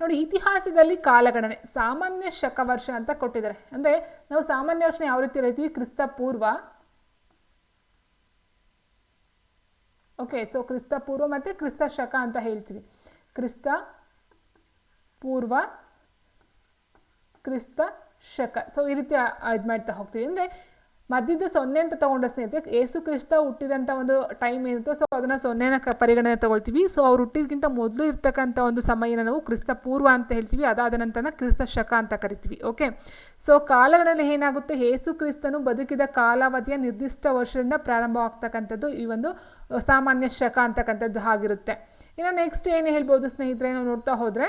ನೋಡಿ, ಇತಿಹಾಸದಲ್ಲಿ ಕಾಲಗಣನೆ, ಸಾಮಾನ್ಯ ಶಕ ವರ್ಷ ಅಂತ ಕೊಟ್ಟಿದ್ದಾರೆ. ಅಂದರೆ ನಾವು ಸಾಮಾನ್ಯ ವರ್ಷ ಯಾವ ರೀತಿ ಹೇಳ್ತೀವಿ? ಕ್ರಿಸ್ತ ಪೂರ್ವ ಓಕೆ ಸೊ ಕ್ರಿಸ್ತ ಪೂರ್ವ ಮತ್ತು ಕ್ರಿಸ್ತ ಶಕ ಅಂತ ಹೇಳ್ತೀವಿ. ಕ್ರಿಸ್ತ ಪೂರ್ವ ಕ್ರಿಸ್ತ ಶಕ ಸೊ ಈ ರೀತಿ ಇದು ಮಾಡ್ತಾ ಹೋಗ್ತೀವಿ. ಅಂದರೆ ಮಧ್ಯದ ಸೊನ್ನೆ ಅಂತ ತಗೊಂಡ ಸ್ನೇಹಿತರೆ, ಏಸು ಕ್ರಿಸ್ತ ಹುಟ್ಟಿದಂಥ ಒಂದು ಟೈಮ್ ಏನಿತ್ತು ಸೊ ಅದನ್ನು ಸೊನ್ನೆನ ಕ ಪರಿಗಣನೆ ತಗೊಳ್ತೀವಿ. ಸೊ ಅವ್ರು ಹುಟ್ಟಿದ್ಕಿಂತ ಮೊದಲು ಇರ್ತಕ್ಕಂಥ ಒಂದು ಸಮಯನ ನಾವು ಕ್ರಿಸ್ತ ಪೂರ್ವ ಅಂತ ಹೇಳ್ತೀವಿ. ಅದಾದ ನಂತರ ಕ್ರಿಸ್ತ ಶಕ ಅಂತ ಕರಿತೀವಿ. ಓಕೆ ಸೊ ಕಾಲಗಳಲ್ಲಿ ಏನಾಗುತ್ತೆ? ಏಸು ಕ್ರಿಸ್ತನು ಬದುಕಿದ ಕಾಲಾವಧಿಯ ನಿರ್ದಿಷ್ಟ ವರ್ಷದಿಂದ ಪ್ರಾರಂಭವಾಗ್ತಕ್ಕಂಥದ್ದು ಈ ಒಂದು ಸಾಮಾನ್ಯ ಶಕ ಅಂತಕ್ಕಂಥದ್ದು ಆಗಿರುತ್ತೆ ಇನ್ನು ನೆಕ್ಸ್ಟ್ ಏನು ಹೇಳ್ಬೋದು ಸ್ನೇಹಿತರೆ? ನಾವು ನೋಡ್ತಾ ಹೋದರೆ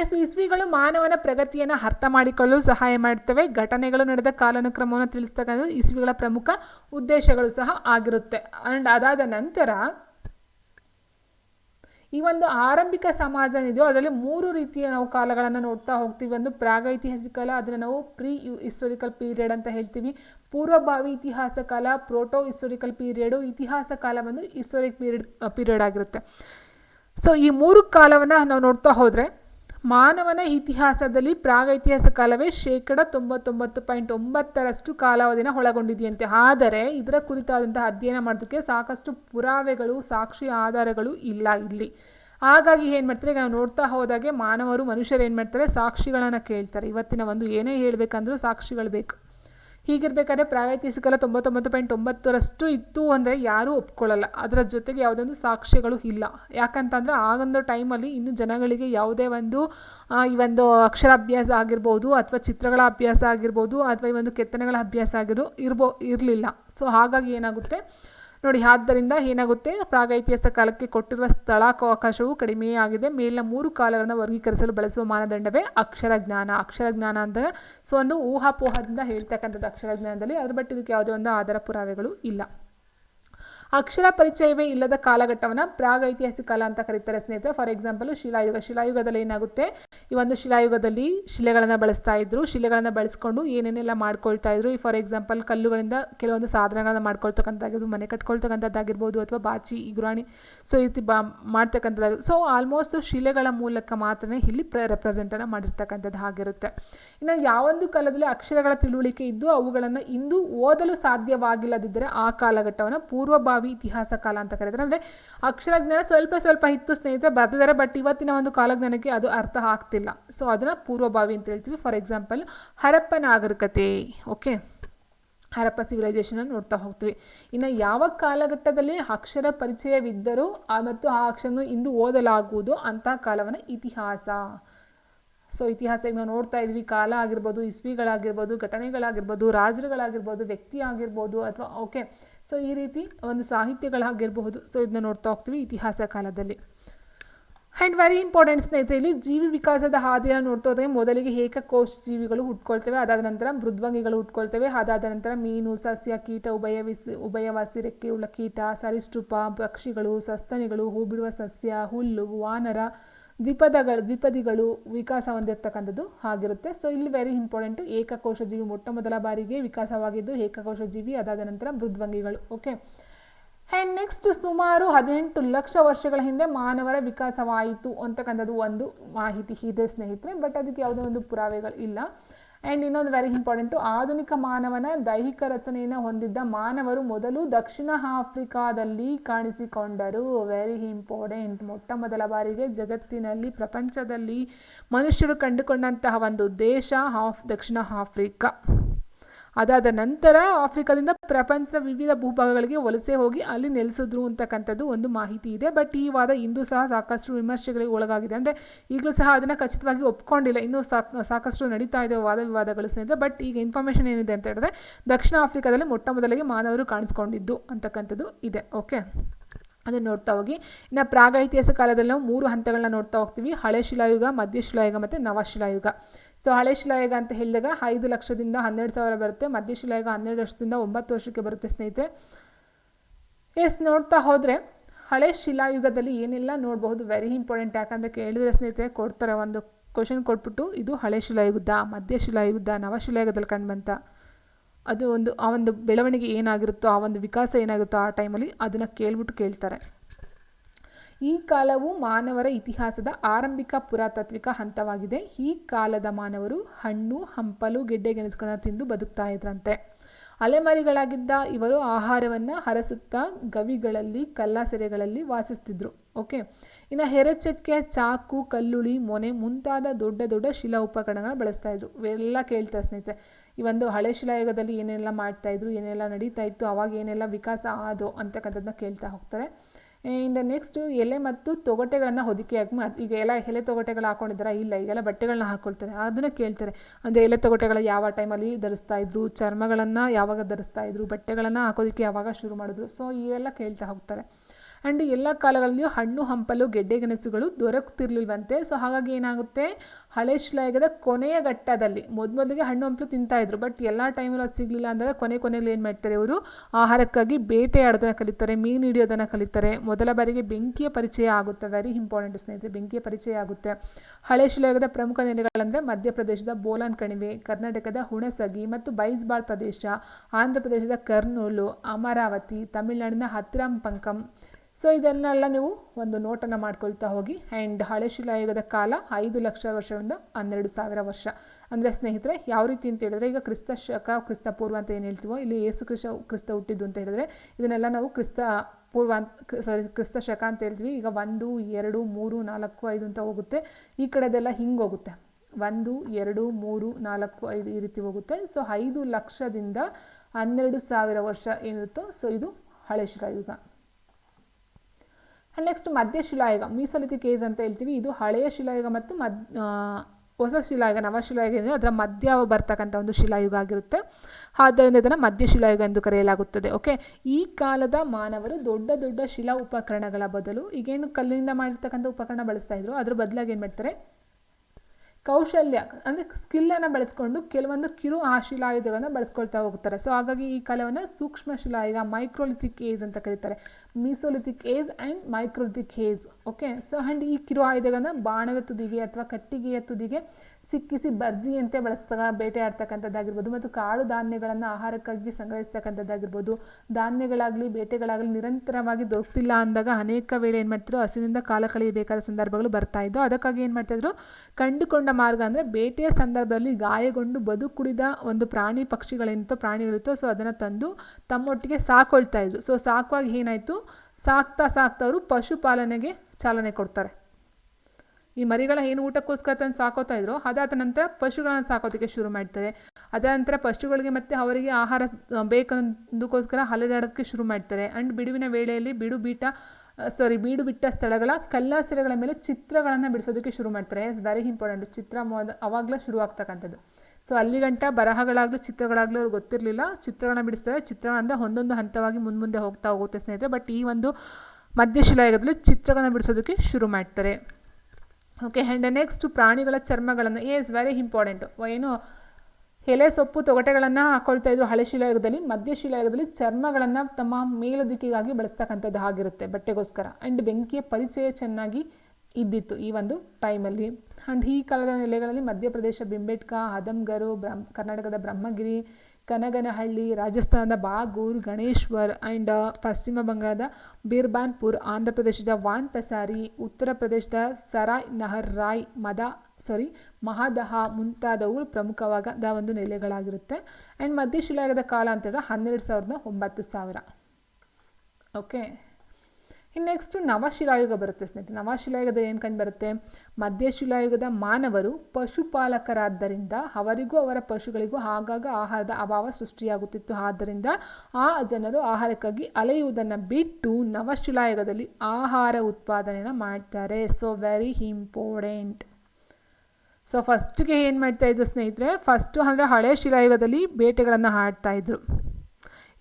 ಏಸು ಇಸ್ವಿಗಳು ಮಾನವನ ಪ್ರಗತಿಯನ್ನು ಅರ್ಥ ಮಾಡಿಕೊಳ್ಳಲು ಸಹಾಯ ಮಾಡುತ್ತವೆ. ಘಟನೆಗಳು ನಡೆದ ಕಾಲಾನುಕ್ರಮವನ್ನು ತಿಳಿಸ್ತಕ್ಕಂಥದ್ದು ಇಸ್ವಿಗಳ ಪ್ರಮುಖ ಉದ್ದೇಶಗಳು ಸಹ ಆಗಿರುತ್ತೆ. ಆ್ಯಂಡ್ ಅದಾದ ನಂತರ ಈ ಒಂದು ಆರಂಭಿಕ ಸಮಾಜ ಏನಿದೆಯೋ ಅದರಲ್ಲಿ ಮೂರು ರೀತಿಯ ನಾವು ಕಾಲಗಳನ್ನು ನೋಡ್ತಾ ಹೋಗ್ತೀವಿ. ಒಂದು ಪ್ರಾಗೈತಿಹಾಸಿಕ ಕಾಲ, ಅದನ್ನು ನಾವು ಪ್ರೀ ಹಿಸ್ಟೋರಿಕಲ್ ಪೀರಿಯಡ್ ಅಂತ ಹೇಳ್ತೀವಿ. ಪೂರ್ವಭಾವಿ ಇತಿಹಾಸ ಕಾಲ, ಪ್ರೋಟೋ ಹಿಸ್ಟೋರಿಕಲ್ ಪೀರಿಯಡು, ಇತಿಹಾಸ ಕಾಲ ಬಂದು ಹಿಸ್ಟೋರಿಕ್ ಪೀರಿಯಡ್ ಪೀರಿಯಡ್ ಆಗಿರುತ್ತೆ. ಸೊ ಈ ಮೂರು ಕಾಲವನ್ನು ನಾವು ನೋಡ್ತಾ ಹೋದರೆ ಮಾನವನ ಇತಿಹಾಸದಲ್ಲಿ ಪ್ರಾಗೈತಿಹಾಸ ಕಾಲವೇ ಶೇಕಡ ತೊಂಬತ್ತೊಂಬತ್ತು ಪಾಯಿಂಟ್ ಒಂಬತ್ತರಷ್ಟು ಕಾಲಾವಧಿನ ಒಳಗೊಂಡಿದೆಯಂತೆ. ಆದರೆ, ಇದರ ಕುರಿತಾದಂತಹ ಅಧ್ಯಯನ ಮಾಡೋದಕ್ಕೆ ಸಾಕಷ್ಟು ಪುರಾವೆಗಳು, ಸಾಕ್ಷಿ ಆಧಾರಗಳು ಇಲ್ಲ ಇಲ್ಲಿ. ಹಾಗಾಗಿ ಏನು ಮಾಡ್ತಾರೆ ಈಗ ನಾವು ನೋಡ್ತಾ ಹೋದಾಗೆ ಮಾನವರು, ಮನುಷ್ಯರು ಏನು ಮಾಡ್ತಾರೆ, ಸಾಕ್ಷಿಗಳನ್ನು ಕೇಳ್ತಾರೆ. ಇವತ್ತಿನ ಒಂದು ಏನೇ ಹೇಳಬೇಕಂದ್ರೂ ಸಾಕ್ಷಿಗಳು ಬೇಕು. ಹೀಗಿರಬೇಕಾದ್ರೆ ಪ್ರಾಗೈತಿಹಾಸಿಕಲ ತೊಂಬತ್ತೊಂಬತ್ತು ಪಾಯಿಂಟ್ ತೊಂಬತ್ತರಷ್ಟು ಇತ್ತು ಅಂದರೆ ಯಾರೂ ಒಪ್ಕೊಳ್ಳಲ್ಲ. ಅದರ ಜೊತೆಗೆ ಯಾವುದೊಂದು ಸಾಕ್ಷ್ಯಗಳು ಇಲ್ಲ. ಯಾಕಂತಂದರೆ ಆಗೊಂದು ಟೈಮಲ್ಲಿ ಇನ್ನು ಜನಗಳಿಗೆ ಯಾವುದೇ ಒಂದು ಈ ಒಂದು ಅಕ್ಷರಾಭ್ಯಾಸ ಆಗಿರ್ಬೋದು ಅಥವಾ ಚಿತ್ರಗಳ ಅಭ್ಯಾಸ ಆಗಿರ್ಬೋದು ಅಥವಾ ಈ ಒಂದು ಕೆತ್ತನೆಗಳ ಅಭ್ಯಾಸ ಆಗಿರೋ, ಇರ್ಬೋ, ಇರಲಿಲ್ಲ. ಸೊ ಹಾಗಾಗಿ ಏನಾಗುತ್ತೆ? ನೋಡಿ, ಆದ್ದರಿಂದ ಏನಾಗುತ್ತೆ? ಪ್ರಾಗೈತಿಹಾಸ ಕಾಲಕ್ಕೆ ಕೊಟ್ಟಿರುವ ಸ್ಥಳಾವಕಾಶವು ಕಡಿಮೆಯೇ ಆಗಿದೆ ಮೇಲಿನ ಮೂರು ಕಾಲಗಳನ್ನು ವರ್ಗೀಕರಿಸಲು ಬಳಸುವ ಮಾನದಂಡವೇ ಅಕ್ಷರ ಜ್ಞಾನ. ಅಕ್ಷರ ಜ್ಞಾನ ಸೊ, ಒಂದು ಊಹಾಪೋಹದಿಂದ ಹೇಳ್ತಕ್ಕಂಥದ್ದು ಅಕ್ಷರ ಜ್ಞಾನದಲ್ಲಿ. ಅದ್ರ ಬಟ್ ಇದಕ್ಕೆ ಯಾವುದೇ ಒಂದು ಆಧಾರ ಪುರಾವೆಗಳು ಇಲ್ಲ. ಅಕ್ಷರ ಪರಿಚಯವೇ ಇಲ್ಲದ ಕಾಲಘಟ್ಟವನ್ನು ಪ್ರಾಗೈತಿಹಾಸಿಕ ಕಾಲ ಅಂತ ಕರೀತಾರೆ ಸ್ನೇಹಿತರೆ. For example ಶಿಲಾಯುಗ. ಶಿಲಾಯುಗದಲ್ಲಿ ಏನಾಗುತ್ತೆ? ಈ ಒಂದು ಶಿಲಾಯುಗದಲ್ಲಿ ಶಿಲೆಗಳನ್ನು ಬಳಸ್ತಾ ಇದ್ರು. ಶಿಲೆಗಳನ್ನು ಬಳಸ್ಕೊಂಡು ಏನೇನೆಲ್ಲ ಮಾಡ್ಕೊಳ್ತಾ ಇದ್ರು. ಈ ಫಾರ್ ಎಕ್ಸಾಂಪಲ್ ಕಲ್ಲುಗಳಿಂದ ಕೆಲವೊಂದು ಸಾಧನಗಳನ್ನು ಮಾಡ್ಕೊಳ್ತಕ್ಕಂಥದ್ದು ಮನೆ ಕಟ್ಕೊಳ್ತಕ್ಕಂಥದ್ದಾಗಿರ್ಬೋದು ಅಥವಾ ಬಾಚಿ, ಇಗುರಾಣಿ, ಸೊ ಈ ರೀತಿ ಬಾ ಮಾಡ್ತಕ್ಕಂಥದ್ದು ಸೊ ಆಲ್ಮೋಸ್ಟ್ ಶಿಲೆಗಳ ಮೂಲಕ ಮಾತ್ರ ಇಲ್ಲಿ ಪ್ರ ರೆಪ್ರೆಸೆಂಟನ್ನು ಮಾಡಿರ್ತಕ್ಕಂಥದ್ದು ಆಗಿರುತ್ತೆ ಇನ್ನು ಯಾವೊಂದು ಕಾಲದಲ್ಲಿ ಅಕ್ಷರಗಳ ತಿಳುವಳಿಕೆ ಇದ್ದು ಅವುಗಳನ್ನು ಇಂದು ಓದಲು ಸಾಧ್ಯವಾಗಿಲ್ಲದಿದ್ದರೆ ಆ ಕಾಲಘಟ್ಟವನ್ನು ಪೂರ್ವಭಾವಿ ಇತಿಹಾಸ ಕಾಲ ಅಂತ ಕರೀತಾರೆ. ಅಂದರೆ ಅಕ್ಷರಜ್ಞಾನ ಸ್ವಲ್ಪ ಸ್ವಲ್ಪ ಇತ್ತು ಸ್ನೇಹಿತರೆ ಬರ್ತಿದ್ದಾರೆ ಬಟ್ ಇವತ್ತಿನ ಒಂದು ಕಾಲಜ್ಞಾನಕ್ಕೆ ಅದು ಅರ್ಥ ಆಗ್ತಿಲ್ಲ. ಸೊ ಅದನ್ನು ಪೂರ್ವಭಾವಿ ಅಂತ ಹೇಳ್ತೀವಿ. ಫಾರ್ ಎಕ್ಸಾಂಪಲ್ ಹರಪ್ಪ ನಾಗರಿಕತೆ ಓಕೆ ಹರಪ್ಪ ಸಿವಿಲೈಸೇಷನ್ ನೋಡ್ತಾ ಹೋಗ್ತೀವಿ. ಇನ್ನು ಯಾವ ಕಾಲಘಟ್ಟದಲ್ಲಿ ಅಕ್ಷರ ಪರಿಚಯವಿದ್ದರೂ ಮತ್ತು ಆ ಅಕ್ಷರನ್ನು ಇಂದು ಓದಲಾಗುವುದು ಅಂತಹ ಕಾಲವನ್ನು ಇತಿಹಾಸ. ಸೊ ಇತಿಹಾಸ ಈಗ ನಾವು ನೋಡ್ತಾ ಇದ್ವಿ. ಕಾಲ ಆಗಿರ್ಬೋದು, ಇಸ್ವಿಗಳಾಗಿರ್ಬೋದು, ಘಟನೆಗಳಾಗಿರ್ಬೋದು, ರಾಜರುಗಳಾಗಿರ್ಬೋದು, ವ್ಯಕ್ತಿ ಆಗಿರ್ಬೋದು ಅಥವಾ ಓಕೆ ಸೊ ಈ ರೀತಿ ಒಂದು ಸಾಹಿತ್ಯಗಳಾಗಿರಬಹುದು ಸೊ ಇದನ್ನ ನೋಡ್ತಾ ಹೋಗ್ತೀವಿ ಇತಿಹಾಸ ಕಾಲದಲ್ಲಿ. ಆ್ಯಂಡ್ ವೆರಿ ಇಂಪಾರ್ಟೆಂಟ್ ಸ್ನೇಹಿತರೆ ಇಲ್ಲಿ ಜೀವಿ ವಿಕಾಸದ ಹಾದಿಯನ್ನು ನೋಡ್ತಾ ಹೋದರೆ ಮೊದಲಿಗೆ ಏಕಕೋಶ ಜೀವಿಗಳು ಹುಟ್ಕೊಳ್ತವೆ, ಅದಾದ ನಂತರ ಮೃದ್ವಂಗಿಗಳು ಹುಟ್ಕೊಳ್ತವೆ, ಅದಾದ ನಂತರ ಮೀನು, ಸಸ್ಯ, ಕೀಟ ಉಭಯವಿಸಿ ಉಭಯವಾಸಿ ರೆಕ್ಕೆಯುಳ್ಳ ಕೀಟ, ಸರಿಸೃಪ, ಪಕ್ಷಿಗಳು, ಸಸ್ತನಿಗಳು ಹೂ ಬಿಡುವ ಸಸ್ಯ, ಹುಲ್ಲು, ವಾನರ ದ್ವಿಪದಗಳು, ದ್ವಿಪದಿಗಳು ವಿಕಾಸ ಹೊಂದಿರತಕ್ಕಂಥದ್ದು ಆಗಿರುತ್ತೆ ಸೊ ಇಲ್ಲಿ ವೆರಿ ಇಂಪಾರ್ಟೆಂಟು ಏಕಕೋಶ ಜೀವಿ ಮೊಟ್ಟ ಮೊದಲ ಬಾರಿಗೆ ವಿಕಾಸವಾಗಿದ್ದು ಏಕಕೋಶ ಜೀವಿ ಅದಾದ ನಂತರ ಮೃದ್ವಂಗಿಗಳು. ಓಕೆ ಆ್ಯಂಡ್ ನೆಕ್ಸ್ಟ್ ಸುಮಾರು ಹದಿನೆಂಟು ಲಕ್ಷ ವರ್ಷಗಳ ಹಿಂದೆ ಮಾನವರ ವಿಕಾಸವಾಯಿತು ಅಂತಕ್ಕಂಥದ್ದು ಒಂದು ಮಾಹಿತಿ ಇದೆ ಸ್ನೇಹಿತರೆ. ಬಟ್ ಅದಕ್ಕೆ ಯಾವುದೇ ಒಂದು ಪುರಾವೆಗಳು ಇಲ್ಲ. ಆ್ಯಂಡ್ ಇನ್ನೊಂದು ವೆರಿ ಇಂಪಾರ್ಟೆಂಟು ಆಧುನಿಕ ಮಾನವನ ದೈಹಿಕ ರಚನೆಯನ್ನು ಹೊಂದಿದ್ದ ಮಾನವರು ಮೊದಲು ದಕ್ಷಿಣ ಆಫ್ರಿಕಾದಲ್ಲಿ ಕಾಣಿಸಿಕೊಂಡರು. ವೆರಿ ಇಂಪಾರ್ಟೆಂಟ್ ಮೊಟ್ಟ ಮೊದಲ ಬಾರಿಗೆ ಜಗತ್ತಿನಲ್ಲಿ, ಪ್ರಪಂಚದಲ್ಲಿ ಮನುಷ್ಯರು ಕಂಡುಕೊಂಡಂತಹ ಒಂದು ದೇಶ ಆಫ್ ದಕ್ಷಿಣ ಆಫ್ರಿಕಾ. ಅದಾದ ನಂತರ ಆಫ್ರಿಕಾದಿಂದ ಪ್ರಪಂಚದ ವಿವಿಧ ಭೂಭಾಗಗಳಿಗೆ ವಲಸೆ ಹೋಗಿ ಅಲ್ಲಿ ನೆಲೆಸಿದ್ರು ಅಂತಕ್ಕಂಥದ್ದು ಒಂದು ಮಾಹಿತಿ ಇದೆ. ಬಟ್ ಈ ವಾದ ಇಂದು ಸಹ ಸಾಕಷ್ಟು ವಿಮರ್ಶೆಗಳಿಗೆ ಒಳಗಾಗಿದೆ. ಅಂದರೆ ಈಗಲೂ ಸಹ ಅದನ್ನು ಖಚಿತವಾಗಿ ಒಪ್ಕೊಂಡಿಲ್ಲ. ಇನ್ನೂ ಸಾಕ್, ಸಾಕಷ್ಟು ನಡೀತಾ ಇದೆ ವಾದ ವಿವಾದಗಳು ಸ್ನೇಹಿತರೆ. ಬಟ್ ಈಗ ಇನ್ಫಾರ್ಮೇಷನ್ ಏನಿದೆ ಅಂತ ಹೇಳಿದ್ರೆ ದಕ್ಷಿಣ ಆಫ್ರಿಕಾದಲ್ಲಿ ಮೊಟ್ಟ ಮೊದಲಿಗೆ ಮಾನವರು ಕಾಣಿಸ್ಕೊಂಡಿದ್ದು ಅಂತಕ್ಕಂಥದ್ದು ಇದೆ. ಓಕೆ ಅದನ್ನು ನೋಡ್ತಾ ಹೋಗಿ. ಇನ್ನು ಪ್ರಾಗೈತಿಹಾಸ ಕಾಲದಲ್ಲಿ ನಾವು ಮೂರು ಹಂತಗಳನ್ನ ನೋಡ್ತಾ ಹೋಗ್ತೀವಿ. ಹಳೆ ಶಿಲಾಯುಗ, ಮಧ್ಯ ಶಿಲಾಯುಗ ಮತ್ತು ನವಶಿಲಾಯುಗ ಸೊ ಹಳೆ ಶಿಲಾಯುಗ ಅಂತ ಹೇಳಿದಾಗ ಐದು ಲಕ್ಷದಿಂದ ಹನ್ನೆರಡು ಸಾವಿರ ಬರುತ್ತೆ. ಮಧ್ಯ ಶಿಲಾಯುಗ ಹನ್ನೆರಡು ವರ್ಷದಿಂದ ಒಂಬತ್ತು ವರ್ಷಕ್ಕೆ ಬರುತ್ತೆ ಸ್ನೇಹಿತರೆ. ಎಸ್, ನೋಡ್ತಾ ಹೋದರೆ ಹಳೆ ಶಿಲಾಯುಗದಲ್ಲಿ ಏನೆಲ್ಲ ನೋಡಬಹುದು? ವೆರಿ ಇಂಪಾರ್ಟೆಂಟ್ ಯಾಕಂದರೆ ಕೇಳಿದ್ರೆ ಸ್ನೇಹಿತರೆ, ಕೊಡ್ತಾರೆ ಒಂದು ಕ್ವಶನ್ ಕೊಟ್ಬಿಟ್ಟು, ಇದು ಹಳೆ ಶಿಲಾಯುಗದ, ಮಧ್ಯ ಶಿಲಾಯುಗದ ನವಶಿಲಾಯುಗದಲ್ಲಿ ಕಂಡುಬಂತ. ಅದು ಒಂದು, ಆ ಒಂದು ಬೆಳವಣಿಗೆ ಏನಾಗಿರುತ್ತೋ, ಆ ಒಂದು ವಿಕಾಸ ಏನಾಗುತ್ತೋ ಆ ಟೈಮಲ್ಲಿ ಅದನ್ನು ಕೇಳ್ಬಿಟ್ಟು ಕೇಳ್ತಾರೆ. ಈ ಕಾಲವು ಮಾನವರ ಇತಿಹಾಸದ ಆರಂಭಿಕ ಪುರಾತತ್ವಿಕ ಹಂತವಾಗಿದೆ. ಈ ಕಾಲದ ಮಾನವರು ಹಣ್ಣು, ಹಂಪಲು, ಗೆಡ್ಡೆ ಗೆಣಸುಗಳನ್ನು ತಿಂದು ಬದುಕ್ತಾ ಇದ್ರಂತೆ. ಅಲೆಮಾರಿಗಳಾಗಿದ್ದ ಇವರು ಆಹಾರವನ್ನು ಹರಸುತ್ತಾ ಗವಿಗಳಲ್ಲಿ, ಕಲ್ಲಾಸೆರೆಗಳಲ್ಲಿ ವಾಸಿಸ್ತಿದ್ರು. ಓಕೆ? ಇನ್ನು ಹೆರಚಕ್ಕೆ ಚಾಕು, ಕಲ್ಲುಳಿ, ಮೊನೆ ಮುಂತಾದ ದೊಡ್ಡ ದೊಡ್ಡ ಶಿಲಾ ಉಪಕರಣಗಳನ್ನ ಬಳಸ್ತಾ ಇದ್ರು. ಇವೆಲ್ಲ ಕೇಳ್ತಾ ಸ್ನೇಹಿತರೆ, ಈ ಒಂದು ಹಳೆ ಶಿಲಾಯುಗದಲ್ಲಿ ಏನೆಲ್ಲ ಮಾಡ್ತಾ ಇದ್ರು, ಏನೆಲ್ಲ ನಡೀತಾ ಇತ್ತು, ಅವಾಗ ಏನೆಲ್ಲ ವಿಕಾಸ ಆದೋ ಅಂತಕ್ಕಂಥದ್ದನ್ನ ಕೇಳ್ತಾ ಹೋಗ್ತಾರೆ. ಆ್ಯಂಡ್ ನೆಕ್ಸ್ಟ್ ಎಲೆ ಮತ್ತು ತೊಗಟೆಗಳನ್ನು ಹೊದಿಕೆಯಾಗಿ ಮಾಡಿ, ಈಗ ಎಲ್ಲ ಎಲೆ ತೊಗಟೆಗಳು ಹಾಕೊಂಡಿದ್ದಾರಾ? ಇಲ್ಲ, ಈಗೆಲ್ಲ ಬಟ್ಟೆಗಳನ್ನ ಹಾಕ್ಕೊಳ್ತಾರೆ ಅದನ್ನು ಕೇಳ್ತಾರೆ. ಅಂದರೆ ಎಲೆ ತೊಗಟೆಗಳು ಯಾವ ಟೈಮಲ್ಲಿ ಧರಿಸ್ತಾ ಇದ್ರು, ಚರ್ಮಗಳನ್ನು ಯಾವಾಗ ಧರಿಸ್ತಾ ಇದ್ರು, ಬಟ್ಟೆಗಳನ್ನು ಹಾಕೋದಕ್ಕೆ ಯಾವಾಗ ಶುರು ಮಾಡಿದ್ರು? ಸೊ ಇವೆಲ್ಲ ಕೇಳ್ತಾ ಹೋಗ್ತಾರೆ. ಆ್ಯಂಡ್ ಎಲ್ಲ ಕಾಲಗಳಲ್ಲಿಯೂ ಹಣ್ಣು, ಹಂಪಲು, ಗೆಡ್ಡೆ, ಗೆಣಸುಗಳು ದೊರಕುತ್ತಿರ್ಲಿಲ್ವಂತೆ. ಸೊ ಹಾಗಾಗಿ ಏನಾಗುತ್ತೆ? ಹಳೆ ಶಿಲಾಯುಗದ ಕೊನೆಯ ಘಟ್ಟದಲ್ಲಿ ಮೊದಲಿಗೆ ಹಣ್ಣು, ಹಂಪಲು ತಿಂತಾಯಿದ್ರು ಬಟ್ ಎಲ್ಲ ಟೈಮಲ್ಲಿ ಅದು ಸಿಗಲಿಲ್ಲ ಅಂದಾಗ ಕೊನೆ ಕೊನೆಯಲ್ಲಿ ಏನು ಮಾಡ್ತಾರೆ ಇವರು? ಆಹಾರಕ್ಕಾಗಿ ಬೇಟೆ ಆಡೋದನ್ನು ಕಲಿತಾರೆ, ಮೀನು ಹಿಡಿಯೋದನ್ನು ಕಲಿತಾರೆ. ಮೊದಲ ಬಾರಿಗೆ ಬೆಂಕಿಯ ಪರಿಚಯ ಆಗುತ್ತೆ. ವೆರಿ ಇಂಪಾರ್ಟೆಂಟ್ ಸ್ನೇಹಿತರೆ, ಬೆಂಕಿಯ ಪರಿಚಯ ಆಗುತ್ತೆ. ಹಳೆ ಶಿಲಾಯುಗದ ಪ್ರಮುಖ ನೆಲೆಗಳಂದರೆ ಮಧ್ಯಪ್ರದೇಶದ ಬೋಲಾನ್ ಕಣಿವೆ, ಕರ್ನಾಟಕದ ಹುಣಸಗಿ ಮತ್ತು ಬೈಸ್ಬಾಳ್ ಪ್ರದೇಶ ಆಂಧ್ರ ಪ್ರದೇಶದ ಕರ್ನೂಲು, ಅಮರಾವತಿ, ತಮಿಳುನಾಡಿನ ಹತ್ತಿರಂಪಂಕಂ ಸೊ ಇದನ್ನೆಲ್ಲ ನೀವು ಒಂದು ನೋಟನ್ನು ಮಾಡ್ಕೊಳ್ತಾ ಹೋಗಿ. ಆ್ಯಂಡ್ ಹಳೆ ಶಿಲಾಯುಗದ ಕಾಲ ಐದು ಲಕ್ಷ ವರ್ಷದಿಂದ ಹನ್ನೆರಡು ಸಾವಿರ ವರ್ಷ. ಅಂದರೆ ಸ್ನೇಹಿತರೆ, ಯಾವ ರೀತಿ ಅಂತ ಹೇಳಿದ್ರೆ, ಈಗ ಕ್ರಿಸ್ತ ಶಕ, ಕ್ರಿಸ್ತ ಪೂರ್ವ ಅಂತ ಏನು ಹೇಳ್ತೀವೋ, ಇಲ್ಲಿ ಯೇಸು ಕ್ರಿಸ್ತ ಕ್ರಿಸ್ತ ಹುಟ್ಟಿದ್ದು ಅಂತ ಹೇಳಿದ್ರೆ, ಇದನ್ನೆಲ್ಲ ನಾವು ಕ್ರಿಸ್ತ ಪೂರ್ವ ಸಾರಿ ಕ್ರಿಸ್ತ ಶಕ ಅಂತ ಹೇಳ್ತೀವಿ. ಈಗ ಒಂದು, ಎರಡು, ಮೂರು, ನಾಲ್ಕು, ಐದು ಅಂತ ಹೋಗುತ್ತೆ. ಈ ಕಡೆದೆಲ್ಲ ಹಿಂಗೆ ಹೋಗುತ್ತೆ. ಒಂದು, ಎರಡು, ಮೂರು, ನಾಲ್ಕು, ಐದು ಈ ರೀತಿ ಹೋಗುತ್ತೆ. ಸೊ ಐದು ಲಕ್ಷದಿಂದ ಹನ್ನೆರಡು ಸಾವಿರ ವರ್ಷ ಏನಿರುತ್ತೋ ಸೊ ಇದು ಹಳೆ ಶಿಲಾಯುಗ. ಆ್ಯಂಡ್ ನೆಕ್ಸ್ಟ್ ಮಧ್ಯ ಶಿಲಾಯುಗ, ಮೀಸಲಿತಿ ಕೇಸ್ ಅಂತ ಹೇಳ್ತೀವಿ. ಇದು ಹಳೆಯ ಶಿಲಾಯುಗ ಮತ್ತು ಮದ್ ಹೊಸ ಶಿಲಾಯುಗ ನವಶಿಲಾಯುಗ ಏನಿದೆ ಅದರ ಮಧ್ಯ ಬರ್ತಕ್ಕಂಥ ಒಂದು ಶಿಲಾಯುಗ ಆಗಿರುತ್ತೆ. ಆದ್ದರಿಂದ ಇದನ್ನು ಮಧ್ಯ ಶಿಲಾಯುಗ ಎಂದು ಕರೆಯಲಾಗುತ್ತದೆ. ಓಕೆ ಈ ಕಾಲದ ಮಾನವರು ದೊಡ್ಡ ದೊಡ್ಡ ಶಿಲಾ ಉಪಕರಣಗಳ ಬದಲು ಈಗೇನು ಕಲ್ಲಿನಿಂದ ಮಾಡಿರ್ತಕ್ಕಂಥ ಉಪಕರಣ ಬಳಸ್ತಾ ಇದ್ರು, ಅದ್ರ ಬದಲಾಗಿ ಏನು ಮಾಡ್ತಾರೆ? ಕೌಶಲ್ಯ, ಅಂದರೆ ಸ್ಕಿಲ್ಲನ್ನು ಬಳಸ್ಕೊಂಡು ಕೆಲವೊಂದು ಕಿರು ಆ ಶಿಲಾಯುಧಗಳನ್ನು ಬಳಸ್ಕೊಳ್ತಾ ಹೋಗ್ತಾರೆ. ಸೊ ಹಾಗಾಗಿ ಈ ಕಾಲವನ್ನು ಸೂಕ್ಷ್ಮ ಶಿಲಾಯುಗ ಮೈಕ್ರೋಲಿಥಿಕ್ ಏಜ್ ಅಂತ ಕರೀತಾರೆ. Mesolithic age and microlithic age okay so and ಈ ಕಿರು ಆಯುಧಗಳನ್ನು ಬಾಣದ ತುದಿಗೆ ಅಥವಾ ಕಟ್ಟಿಗೆಯ ತುದಿಗೆ ಸಿಕ್ಕಿಸಿ ಬರ್ಜಿಯಂತೆ ಬಳಸ್ತಾ ಬೇಟೆ ಆಡ್ತಕ್ಕಂಥದ್ದಾಗಿರ್ಬೋದು ಮತ್ತು ಕಾಳು ಧಾನ್ಯಗಳನ್ನು ಆಹಾರಕ್ಕಾಗಿ ಸಂಗ್ರಹಿಸ್ತಕ್ಕಂಥದ್ದಾಗಿರ್ಬೋದು. ಧಾನ್ಯಗಳಾಗಲಿ ಬೇಟೆಗಳಾಗಲಿ ನಿರಂತರವಾಗಿ ದೊರಕ್ತಿಲ್ಲ ಅಂದಾಗ ಅನೇಕ ವೇಳೆ ಏನು ಮಾಡ್ತಿದ್ರು? ಹಸಿವಿನಿಂದ ಕಾಲ ಕಳೆಯಬೇಕಾದ ಸಂದರ್ಭಗಳು ಬರ್ತಾ ಇದ್ದವು ಅದಕ್ಕಾಗಿ ಏನು ಮಾಡ್ತಾಯಿದ್ರು ಕಂಡುಕೊಂಡ ಮಾರ್ಗ ಅಂದರೆ ಬೇಟೆಯ ಸಂದರ್ಭದಲ್ಲಿ ಗಾಯಗೊಂಡು ಬದುಕುಳಿದ ಒಂದು ಪ್ರಾಣಿ ಪಕ್ಷಿಗಳೇನಿತ್ತೋ ಪ್ರಾಣಿಗಳಿತ್ತೋ, ಸೊ ಅದನ್ನು ತಂದು ತಮ್ಮೊಟ್ಟಿಗೆ ಸಾಕೊಳ್ತಾ ಇದ್ರು. ಸೊ ಸಾಕುವಾಗ ಏನಾಯಿತು? ಸಾಕ್ತಾ ಸಾಕ್ತಾ ಅವರು ಪಶುಪಾಲನೆಗೆ ಚಾಲನೆ ಕೊಡ್ತಾರೆ. ಈ ಮರಿಗಳ ಏನು ಊಟಕ್ಕೋಸ್ಕರ ತಂದು ಸಾಕೋತಾ ಇದ್ರು ಅದಾದ ನಂತರ ಪಶುಗಳನ್ನು ಸಾಕೋದಕ್ಕೆ ಶುರು ಮಾಡ್ತಾರೆ. ಅದಾದ ನಂತರ ಪಶುಗಳಿಗೆ ಮತ್ತೆ ಅವರಿಗೆ ಆಹಾರ ಬೇಕನ್ನೋದಕ್ಕೋಸ್ಕರ ಅಲೆದಾಡೋದಕ್ಕೆ ಶುರು ಮಾಡ್ತಾರೆ. ಆ್ಯಂಡ್ ಬಿಡುವಿನ ವೇಳೆಯಲ್ಲಿ ಬಿಡು ಬೀಟ ಸಾರಿ ಬೀಡು ಬಿಟ್ಟ ಸ್ಥಳಗಳ ಕಲ್ಲಾಸೆರೆಗಳ ಮೇಲೆ ಚಿತ್ರಗಳನ್ನು ಬಿಡಿಸೋದಕ್ಕೆ ಶುರು ಮಾಡ್ತಾರೆ. ಎಸ್ ವೆರಿ ಇಂಪಾರ್ಟೆಂಟ್ ಚಿತ್ರ ಮೊದ, ಅವಾಗಲೇ ಶುರು ಆಗ್ತಕ್ಕಂಥದ್ದು ಸೊ ಅಲ್ಲಿ ಗಂಟ ಬರಹಗಳಾಗಲೂ ಚಿತ್ರಗಳಾಗಲೂ ಅವ್ರಿಗೆ ಗೊತ್ತಿರಲಿಲ್ಲ. ಚಿತ್ರಗಳನ್ನ ಬಿಡಿಸ್ತಾರೆ. ಚಿತ್ರ ಅಂದರೆ ಒಂದೊಂದು ಹಂತವಾಗಿ ಮುಂದೆ ಮುಂದೆ ಹೋಗ್ತಾ ಹೋಗುತ್ತೆ ಸ್ನೇಹಿತರೆ. ಬಟ್ ಈ ಒಂದು ಮಧ್ಯಶಿಲಾಯುಗದಲ್ಲಿ ಚಿತ್ರಗಳನ್ನ ಬಿಡಿಸೋದಕ್ಕೆ ಶುರು ಮಾಡ್ತಾರೆ. ಓಕೆ ಆ್ಯಂಡ್ ನೆಕ್ಸ್ಟ್ ಪ್ರಾಣಿಗಳ ಚರ್ಮಗಳನ್ನು ಇಸ್ ವೆರಿ ಇಂಪಾರ್ಟೆಂಟ್ ಏನು ಎಲೆ, ಸೊಪ್ಪು, ತೊಗಟೆಗಳನ್ನು ಹಾಕೊಳ್ತಾ ಇದ್ರು ಹಳೆ ಶಿಲಾಯುಗದಲ್ಲಿ, ಮಧ್ಯ ಶಿಲಾಯುಗದಲ್ಲಿ ಚರ್ಮಗಳನ್ನು ತಮ್ಮ ಮೇಲುದಿಕೆಗಾಗಿ ಬಳಸ್ತಕ್ಕಂಥದ್ದು ಆಗಿರುತ್ತೆ ಬಟ್ಟೆಗೋಸ್ಕರ. ಆ್ಯಂಡ್ ಬೆಂಕಿಯ ಪರಿಚಯ ಚೆನ್ನಾಗಿ ಇದ್ದಿತ್ತು ಈ ಒಂದು ಟೈಮಲ್ಲಿ ಆ್ಯಂಡ್ ಈ ಕಾಲದ ನೆಲೆಗಳಲ್ಲಿ ಮಧ್ಯಪ್ರದೇಶ ಬಿಂಬೇಟ್ಕ ಆದಮ್ಗರು ಬ್ರಹ್ಮ ಕರ್ನಾಟಕದ ಬ್ರಹ್ಮಗಿರಿ ಕನಗನಹಳ್ಳಿ, ರಾಜಸ್ಥಾನದ ಬಾಗೂರ್, ಗಣೇಶ್ವರ್ ಆ್ಯಂಡ್ ಪಶ್ಚಿಮ ಬಂಗಾಳದ ಬಿರ್ಬಾನ್ಪುರ್, ಆಂಧ್ರ ಪ್ರದೇಶದ ವಾನ್ ಪಸಾರಿ, ಉತ್ತರ ಪ್ರದೇಶದ ಸರಾಯ್ ನಹರ್ ರಾಯ್ ಮದ ಸಾರಿ ಮಹಾದಹ ಮುಂತಾದವುಗಳು ಪ್ರಮುಖವಾದ ಒಂದು ನೆಲೆಗಳಾಗಿರುತ್ತೆ. ಆ್ಯಂಡ್ ಮಧ್ಯಶಿಲಾಯುಗದ ಕಾಲ ಅಂತ ಹನ್ನೆರಡು ಸಾವಿರದ ಒಂಬತ್ತು ಸಾವಿರ. ಓಕೆ ಇನ್ನು ನೆಕ್ಸ್ಟು ನವಶಿಲಾಯುಗ ಬರುತ್ತೆ ಸ್ನೇಹಿತರೆ. ನವಶಿಲಾಯುಗದ ಏನು ಕಂಡು ಬರುತ್ತೆ? ಮಧ್ಯಶಿಲಾಯುಗದ ಮಾನವರು ಪಶುಪಾಲಕರಾದ್ದರಿಂದ ಅವರಿಗೂ ಅವರ ಪಶುಗಳಿಗೂ ಆಗಾಗ ಆಹಾರದ ಅಭಾವ ಸೃಷ್ಟಿಯಾಗುತ್ತಿತ್ತು. ಆದ್ದರಿಂದ ಆ ಜನರು ಆಹಾರಕ್ಕಾಗಿ ಅಲೆಯುವುದನ್ನು ಬಿಟ್ಟು ನವಶಿಲಾಯುಗದಲ್ಲಿ ಆಹಾರ ಉತ್ಪಾದನೆಯನ್ನು ಮಾಡ್ತಾರೆ. ಸೊ ವೆರಿ ಇಂಪಾರ್ಟೆಂಟ್ ಸೊ ಫಸ್ಟ್ಗೆ ಏನು ಮಾಡ್ತಾಯಿದ್ರು ಸ್ನೇಹಿತರೆ? ಫಸ್ಟು ಅಂದರೆ ಹಳೆ ಶಿಲಾಯುಗದಲ್ಲಿ ಬೇಟೆಗಳನ್ನು ಆಡ್ತಾಯಿದ್ರು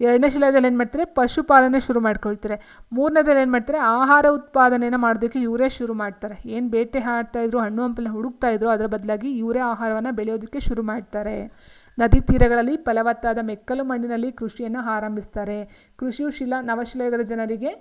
ಎರಡನೇ ಶಿಲಾದಲ್ಲಿ ಏನು ಮಾಡ್ತಾರೆ? ಪಶುಪಾಲನೆ ಶುರು ಮಾಡ್ಕೊಳ್ತಾರೆ. ಮೂರನೇದಲ್ಲಿ ಏನು ಮಾಡ್ತಾರೆ? ಆಹಾರ ಉತ್ಪಾದನೆಯನ್ನು ಮಾಡೋದಕ್ಕೆ ಇವರೇ ಶುರು ಮಾಡ್ತಾರೆ. ಏನು ಬೇಟೆ ಆಡ್ತಾಯಿದ್ರು ಹಣ್ಣು ಹಂಪಲನ್ನ ಹುಡುಕ್ತಾ ಇದ್ರು, ಅದರ ಬದಲಾಗಿ ಇವರೇ ಆಹಾರವನ್ನು ಬೆಳೆಯೋದಕ್ಕೆ ಶುರು ಮಾಡ್ತಾರೆ. ನದಿ ತೀರಗಳಲ್ಲಿ ಫಲವತ್ತಾದ ಮೆಕ್ಕಲು ಮಣ್ಣಿನಲ್ಲಿ ಕೃಷಿಯನ್ನು ಆರಂಭಿಸ್ತಾರೆ. ಕೃಷಿಯು ಶಿಲಾ, ನವಶಿಲಾಯುಗದ ಜನರಿಗೆ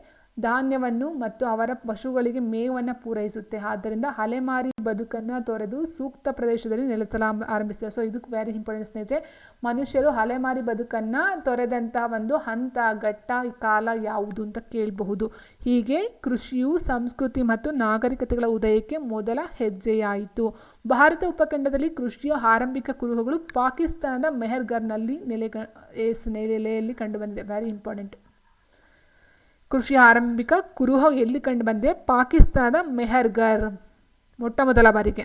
ಧಾನ್ಯವನ್ನು ಮತ್ತು ಅವರ ಪಶುಗಳಿಗೆ ಮೇವನ್ನು ಪೂರೈಸುತ್ತೆ. ಆದ್ದರಿಂದ ಅಲೆಮಾರಿ ಬದುಕನ್ನು ತೊರೆದು ಸೂಕ್ತ ಪ್ರದೇಶದಲ್ಲಿ ನೆಲೆಸಲ ಆರಂಭಿಸಿದೆ. ಸೊ ಇದಕ್ಕೆ ವೆರಿ ಇಂಪಾರ್ಟೆಂಟ್ ಸ್ನೇಹಿತರೆ, ಮನುಷ್ಯರು ಅಲೆಮಾರಿ ಬದುಕನ್ನು ತೊರೆದಂತಹ ಒಂದು ಹಂತ, ಘಟ್ಟ, ಕಾಲ ಯಾವುದು ಅಂತ ಕೇಳಬಹುದು. ಹೀಗೆ ಕೃಷಿಯು ಸಂಸ್ಕೃತಿ ಮತ್ತು ನಾಗರಿಕತೆಗಳ ಉದಯಕ್ಕೆ ಮೊದಲ ಹೆಜ್ಜೆಯಾಯಿತು. ಭಾರತ ಉಪಖಂಡದಲ್ಲಿ ಕೃಷಿಯ ಆರಂಭಿಕ ಕುರುಹುಗಳು ಪಾಕಿಸ್ತಾನದ ಮೆಹರ್ಗರ್ನಲ್ಲಿ ನೆಲೆ ನೆಲೆಯಲ್ಲಿ ಕಂಡುಬಂದಿದೆ. ವೆರಿ ಇಂಪಾರ್ಟೆಂಟ್ ಕೃಷಿಯ ಆರಂಭಿಕ ಕುರುಹ ಎಲ್ಲಿ ಕಂಡು ಬಂದಿದೆ ಪಾಕಿಸ್ತಾನದ ಮೆಹರ್ಗರ್ ಮೊಟ್ಟ ಮೊದಲ ಬಾರಿಗೆ.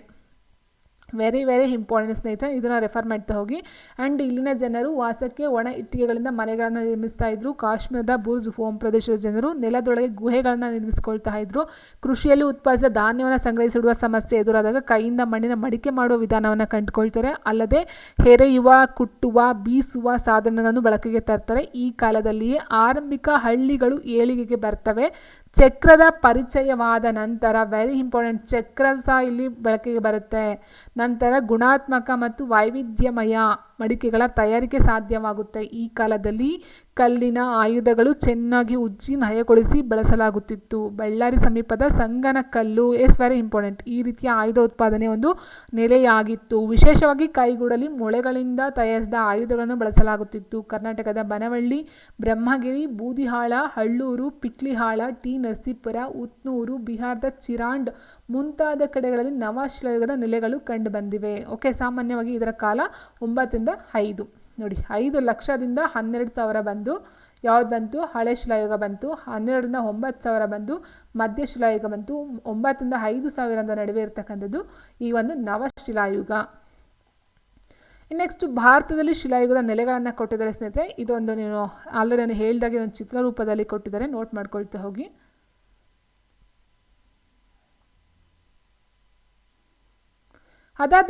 ವೆರಿ ವೆರಿ ಇಂಪಾರ್ಟೆಂಟ್ ಸ್ನೇಹಿತರೆ. ಇದನ್ನು ರೆಫರ್ ಮಾಡ್ತಾ ಹೋಗಿ. ಆ್ಯಂಡ್ ಇಲ್ಲಿನ ಜನರು ವಾಸಕ್ಕೆ ಒಣ ಇಟ್ಟಿಗೆಗಳಿಂದ ಮನೆಗಳನ್ನು ನಿರ್ಮಿಸ್ತಾ ಇದ್ರು. ಕಾಶ್ಮೀರದ ಬುರ್ಜ್ ಹೋಮ್ ಪ್ರದೇಶದ ಜನರು ನೆಲದೊಳಗೆ ಗುಹೆಗಳನ್ನು ನಿರ್ಮಿಸಿಕೊಳ್ತಾ ಇದ್ರು. ಕೃಷಿಯಲ್ಲಿ ಉತ್ಪಾದಿಸಿದ ಧಾನ್ಯವನ್ನು ಸಂಗ್ರಹಿಸಿಡುವ ಸಮಸ್ಯೆ ಎದುರಾದಾಗ ಕೈಯಿಂದ ಮಣ್ಣಿನ ಮಡಿಕೆ ಮಾಡುವ ವಿಧಾನವನ್ನು ಕಂಡುಕೊಳ್ತಾರೆ. ಅಲ್ಲದೆ ಹೆರೆಯುವ, ಕುಟ್ಟುವ, ಬೀಸುವ ಸಾಧನಗಳನ್ನು ಬಳಕೆಗೆ ತರ್ತಾರೆ. ಈ ಕಾಲದಲ್ಲಿಯೇ ಆರಂಭಿಕ ಹಳ್ಳಿಗಳು ಏಳಿಗೆಗೆ ಬರ್ತವೆ. ಚಕ್ರದ ಪರಿಚಯವಾದ ನಂತರ ವೆರಿ ಇಂಪಾರ್ಟೆಂಟ್ ಚಕ್ರ ಸಹ ಇಲ್ಲಿ ಬಳಕೆಗೆ ಬರುತ್ತೆ. ನಂತರ ಗುಣಾತ್ಮಕ ಮತ್ತು ವೈವಿಧ್ಯಮಯ ಮಡಿಕೆಗಳ ತಯಾರಿಕೆ ಸಾಧ್ಯವಾಗುತ್ತೆ. ಈ ಕಾಲದಲ್ಲಿ ಕಲ್ಲಿನ ಆಯುಧಗಳು ಚೆನ್ನಾಗಿ ಉಜ್ಜಿ ನಯಗೊಳಿಸಿ ಬಳಸಲಾಗುತ್ತಿತ್ತು. ಬಳ್ಳಾರಿ ಸಮೀಪದ ಸಂಗನಕಲ್ಲು ಎಸ್ ವೆರಿ ಇಂಪಾರ್ಟೆಂಟ್ ಈ ರೀತಿಯ ಆಯುಧ ಉತ್ಪಾದನೆ ಒಂದು ನೆಲೆಯಾಗಿತ್ತು. ವಿಶೇಷವಾಗಿ ಕೈಗೂಡಲಿ ಮೊಳೆಗಳಿಂದ ತಯಾರಿಸಿದ ಆಯುಧಗಳನ್ನು ಬಳಸಲಾಗುತ್ತಿತ್ತು. ಕರ್ನಾಟಕದ ಬನವಳ್ಳಿ, ಬ್ರಹ್ಮಗಿರಿ, ಬೂದಿಹಾಳ, ಹಳ್ಳೂರು, ಪಿಕ್ಲಿಹಾಳ, ಟಿ ನರಸೀಪುರ, ಉತ್ನೂರು, ಬಿಹಾರದ ಚಿರಾಂಡ್ ಮುಂತಾದ ಕಡೆಗಳಲ್ಲಿ ನವಶಿಲಾಯುಗದ ನೆಲೆಗಳು ಕಂಡುಬಂದಿವೆ ಓಕೆ, ಸಾಮಾನ್ಯವಾಗಿ ಇದರ ಕಾಲ ಒಂಬತ್ತರಿಂದ ಐದು. ನೋಡಿ, ಐದು ಲಕ್ಷದಿಂದ ಹನ್ನೆರಡು ಸಾವಿರ ಬಂದು, ಯಾವ್ದು ಬಂತು? ಹಳೆ ಶಿಲಾಯುಗ ಬಂತು. ಹನ್ನೆರಡರಿಂದ ಒಂಬತ್ತು ಸಾವಿರ ಬಂದು, ಮಧ್ಯ ಶಿಲಾಯುಗ ಬಂತು. ಒಂಬತ್ತರಿಂದ ಐದು ಸಾವಿರದ ನಡುವೆ ಇರತಕ್ಕಂಥದ್ದು ಈ ಒಂದು ನವ ಶಿಲಾಯುಗ. ನೆಕ್ಸ್ಟ್, ಭಾರತದಲ್ಲಿ ಶಿಲಾಯುಗದ ನೆಲೆಗಳನ್ನು ಕೊಟ್ಟಿದ್ದಾರೆ ಸ್ನೇಹಿತರೆ. ಇದೊಂದು ನೀವು ಆಲ್ರೆಡಿ ನಾನು ಹೇಳಿದಾಗೆ ಒಂದು ಚಿತ್ರರೂಪದಲ್ಲಿ ಕೊಟ್ಟಿದ್ದಾರೆ. ನೋಟ್ ಮಾಡ್ಕೊಳ್ತಾ ಹೋಗಿ. ಅದಾದ